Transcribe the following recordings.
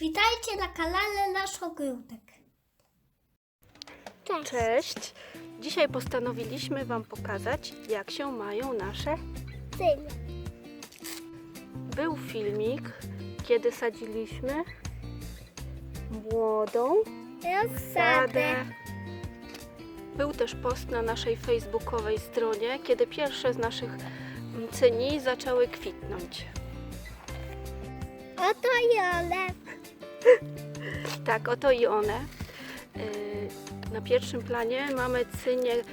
Witajcie na kanale Nasz Ogródek. Cześć. Cześć! Dzisiaj postanowiliśmy Wam pokazać, jak się mają nasze. Cyń. Był filmik, kiedy sadziliśmy młodą sadę. Był też post na naszej facebookowej stronie, kiedy pierwsze z naszych cyni zaczęły kwitnąć. Oto Jole. Tak, oto i one. Yy, Na pierwszym planie mamy cynie yy,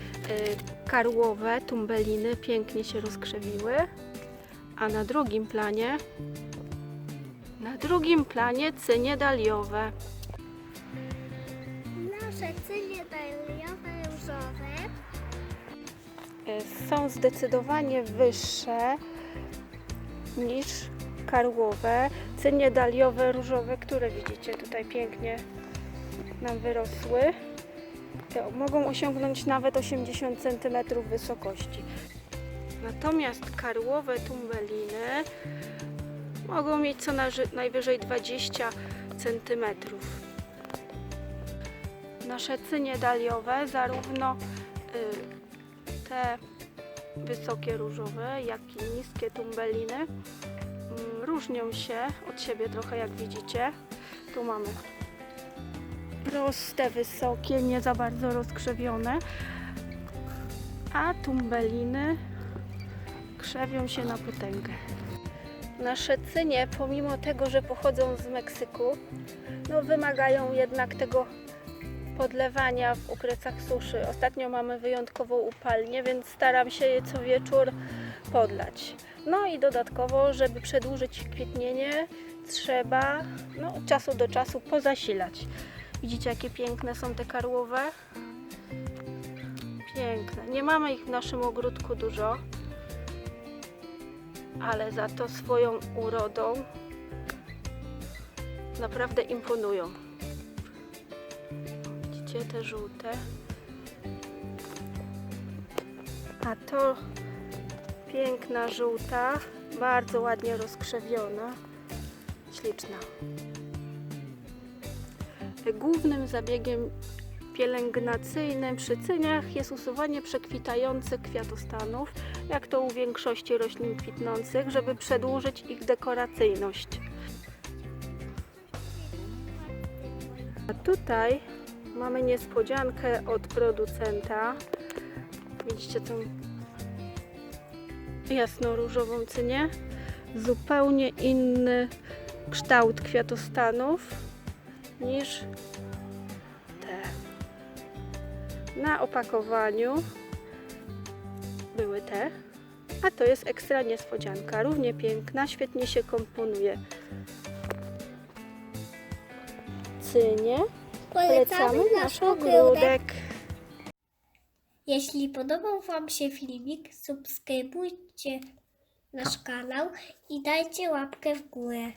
karłowe, tumbeliny, pięknie się rozkrzewiły. A na drugim planie, na drugim planie cynie daliowe. Nasze cynie daliowe różowe. Yy, Są zdecydowanie wyższe niż karłowe. Cynie daliowe, różowe, które widzicie tutaj pięknie nam wyrosły. To mogą osiągnąć nawet 80 cm wysokości. Natomiast karłowe tumbeliny mogą mieć co najwyżej 20 cm. Nasze cynie daliowe, zarówno y, te wysokie różowe, jak i niskie tumbeliny, różnią się od siebie trochę, jak widzicie. Tu mamy proste, wysokie, nie za bardzo rozkrzewione, a tumbeliny krzewią się na potęgę. Nasze cynie, pomimo tego, że pochodzą z Meksyku, no wymagają jednak tego podlewania w okresach suszy. Ostatnio mamy wyjątkowo upalnie, więc staram się je co wieczór podlać. No i dodatkowo, żeby przedłużyć kwitnienie, trzeba no, od czasu do czasu pozasilać. Widzicie, jakie piękne są te karłowe? Piękne. Nie mamy ich w naszym ogródku dużo, ale za to swoją urodą naprawdę imponują. Widzicie te żółte? A to piękna żółta, bardzo ładnie rozkrzewiona, śliczna. Głównym zabiegiem pielęgnacyjnym przy cyniach jest usuwanie przekwitających kwiatostanów, jak to u większości roślin kwitnących, żeby przedłużyć ich dekoracyjność. A tutaj mamy niespodziankę od producenta. Widzicie tą jasno-różową cynię? Zupełnie inny kształt kwiatostanów niż te. Na opakowaniu były te, a to jest ekstra niespodzianka. Równie piękna, świetnie się komponuje. Cynie. Polecamy nasz ogródek. Jeśli podobał Wam się filmik, subskrybujcie nasz kanał i dajcie łapkę w górę.